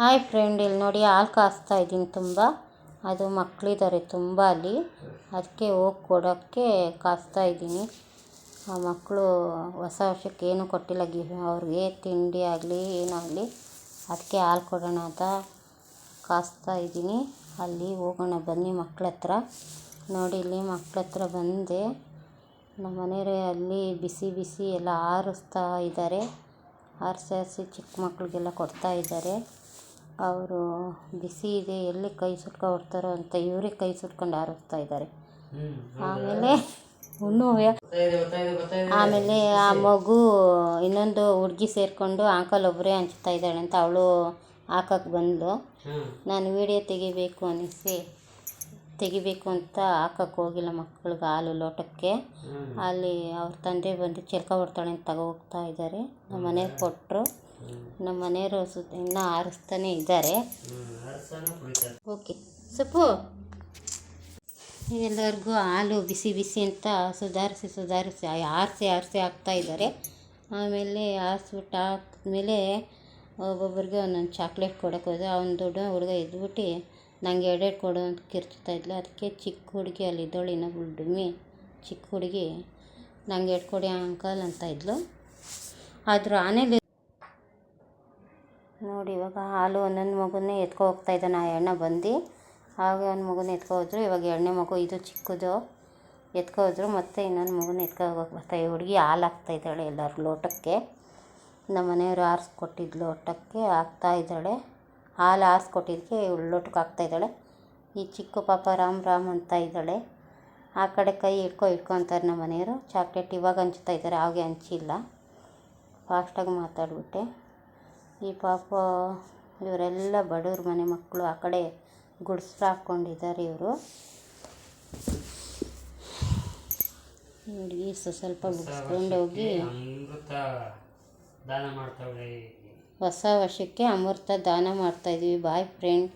Hi friend ಇಲ್ಲಿ ನೋಡಿ ಹಾಲು ಕಾಸ್ತಾ ಇದ್ದೀನಿ ತುಂಬ. ಅದು ಮಕ್ಕಳಿದ್ದಾರೆ ತುಂಬ ಅಲ್ಲಿ. ಅದಕ್ಕೆ ಹೋಗಿ ಕೊಡೋಕ್ಕೆ ಕಾಸ್ತಾ ಇದ್ದೀನಿ. ಆ ಮಕ್ಕಳು ಹೊಸ ವರ್ಷಕ್ಕೆ ಏನೂ ಕೊಟ್ಟಿಲ್ಲ, ಗಿ ಅವ್ರಿಗೆ ತಿಂಡಿ ಆಗಲಿ, ಏನಾಗಲಿ, ಅದಕ್ಕೆ ಹಾಲು ಕೊಡೋಣ ಅಂತ ಕಾಸ್ತಾ ಇದ್ದೀನಿ. ಅಲ್ಲಿ ಹೋಗೋಣ, ಬನ್ನಿ ಮಕ್ಕಳ ಹತ್ರ. ನೋಡಿ, ಇಲ್ಲಿ ಮಕ್ಕಳ ಹತ್ರ ಬಂದೆ. ನಮ್ಮ ಮನೆಯವರೇ ಅಲ್ಲಿ ಬಿಸಿ ಬಿಸಿ ಎಲ್ಲ ಆರಿಸ್ತಾ ಇದ್ದಾರೆ. ಆರಿಸಿ ಆರಿಸಿ ಚಿಕ್ಕ ಮಕ್ಕಳಿಗೆಲ್ಲ ಕೊಡ್ತಾ ಇದ್ದಾರೆ. ಅವರು ಬಿಸಿ ಇದೆ ಎಲ್ಲಿ ಕೈ ಸುಟ್ಕೊಬಿಡ್ತಾರೋ ಅಂತ ಇವರೇ ಕೈ ಸುಟ್ಕೊಂಡು ಆರಿಸ್ತಾ ಇದ್ದಾರೆ? ಆಮೇಲೆ ಇನ್ನೂ ಆಮೇಲೆ ಆ ಮಗು ಇನ್ನೊಂದು ಹುಡುಗಿ ಸೇರಿಕೊಂಡು ಆಂಕಲ್ ಒಬ್ಬರೇ ಹಂಚ್ತಾ ಇದ್ದಾಳೆ ಅಂತ ಅವಳು ಹಾಕಕ್ಕೆ ಬಂದಳು ನಾನು ವೀಡಿಯೋ ತೆಗಿಬೇಕು ಅನ್ನಿಸಿ ತೆಗಿಬೇಕು ಅಂತ ಹಾಕಕ್ಕೆ ಹೋಗಿಲ್ಲ ಮಕ್ಕಳಿಗೆ ಹಾಲು ಲೋಟಕ್ಕೆ. ಅಲ್ಲಿ ಅವ್ರ ತಂದೆ ಬಂದು ಚೆಲ್ಕೊಬಿಡ್ತಾಳೆ ಅಂತ ತಗೋ ಹೋಗ್ತಾ ಇದ್ದಾರೆ. ನಮ್ಮ ಮನೆಗೆ ಕೊಟ್ಟರು ನಮ್ಮ ಮನೆಯವರು ಸುತ್ತ ಇನ್ನೂ ಆರಿಸ್ತಾನೆ ಇದ್ದಾರೆ. ಓಕೆ. ಸೊಪ್ಪು? ಎಲ್ಲರಿಗೂ ಹಾಲು ಬಿಸಿ ಬಿಸಿ ಅಂತ ಸುಧಾರಿಸಿ ಸುಧಾರಿಸಿ ಆರಿಸಿ ಆರಿಸಿ ಹಾಕ್ತಾ ಇದ್ದಾರೆ. ಆಮೇಲೆ ಆರಿಸ್ಬಿಟ್ಟು ಹಾಕಿದ್ಮೇಲೆ ಒಬ್ಬೊಬ್ರಿಗೆ ಒಂದೊಂದು ಚಾಕ್ಲೇಟ್ ಕೊಡೋಕೆ ಹೋದೆ ಅವ್ನು ದೊಡ್ಡ ಹುಡುಗ ಎದ್ಬಿಟ್ಟು ನಂಗೆ ಎರಡೆರಡು ಕೊಡು ಅಂತ ಕಿರ್ಚ್ತಾ ಇದ್ಲು. ಅದಕ್ಕೆ ಚಿಕ್ಕ ಹುಡುಗಿ ಅಲ್ಲಿ ಇದ್ದೋಳು ಇನ್ನೊಬ್ಬಳು ಡುಮ್ಮಿ. ಚಿಕ್ಕ ಹುಡುಗಿ, ನಂಗೆ ಎರಡು ಕೊಡಿ ಅಂಕಲ್ ಅಂತ ಇದ್ಲು. ಆದರೂ ಆನೇಲಿ ನೋಡಿ, ಇವಾಗ ಹಾಲು ಒಂದೊಂದು ಮಗುನೇ ಎತ್ಕೊ ಹೋಗ್ತಾ ಇದ್ದಾನೆ. ಆ ಅಣ್ಣ ಬಂದು ಹಾಗೆ ಒಂದು ಮಗುನ ಎತ್ಕೊ ಹೋದ್ರು ಇವಾಗ ಎರಡನೇ ಮಗು, ಇದು ಚಿಕ್ಕದು. ಎತ್ಕೊ ಹೋದ್ರು ಮತ್ತೆ ಇನ್ನೊಂದು ಮಗುನ ಎತ್ಕೊ ಹೋಗಕ್ಕೆ ಬರ್ತಾ ಈ ಹುಡುಗಿ ಹಾಲು ಹಾಕ್ತಾ ಇದ್ದಾಳೆ ಎಲ್ಲರ ಲೋಟಕ್ಕೆ. ನಮ್ಮ ಮನೆಯವರು ಆರಿಸ್ಕೊಟ್ಟಿದ್ದು ಲೋಟಕ್ಕೆ, ಹಾಕ್ತಾ ಇದ್ದಾಳೆ. ಹಾಲು ಆರಿಸ್ಕೊಟ್ಟಿದ್ದಕ್ಕೆ ಇವಳು ಲೋಟಕ್ಕೆ ಹಾಕ್ತಾ ಇದ್ದಾಳೆ. ಈ ಚಿಕ್ಕ ಪಾಪ ರಾಮ್ ರಾಮ್ ಅಂತ ಇದ್ದಾಳೆ. ಆ ಕಡೆ ಕೈ ಇಟ್ಕೊ ಇಟ್ಕೊ ಅಂತಾರೆ ನಮ್ಮ ಮನೆಯವರು. ಚಾಕ್ಲೇಟ್ ಇವಾಗ ಹಂಚ್ತಾ ಇದ್ದಾರೆ. ಆವಾಗೆ ಹಂಚಿಲ್ಲ. ಫಾಸ್ಟಾಗಿ ಮಾತಾಡ್ಬಿಟ್ಟೆ. ಈ ಪಾಪ ಇವರೆಲ್ಲ ಬಡವ್ರ ಮನೆ ಮಕ್ಕಳು ಆ ಕಡೆ ಗುಡ್ಸ್ಲು ಹಾಕ್ಕೊಂಡಿದ್ದಾರೆ ಇವರು. ನೋಡಿ ಸ- ಸ್ವಲ್ಪ ಬಿಡಿಸ್ಕೊಂಡು ಹೋಗಿ ಅಮೃತ ದಾನ ಮಾಡ್ತಾವ್ರೆ. ಹೊಸ ವರ್ಷಕ್ಕೆ ಅಮೃತ ದಾನ ಮಾಡ್ತಾಯಿದ್ವಿ ಬಾಯ್ ಫ್ರೆಂಡ್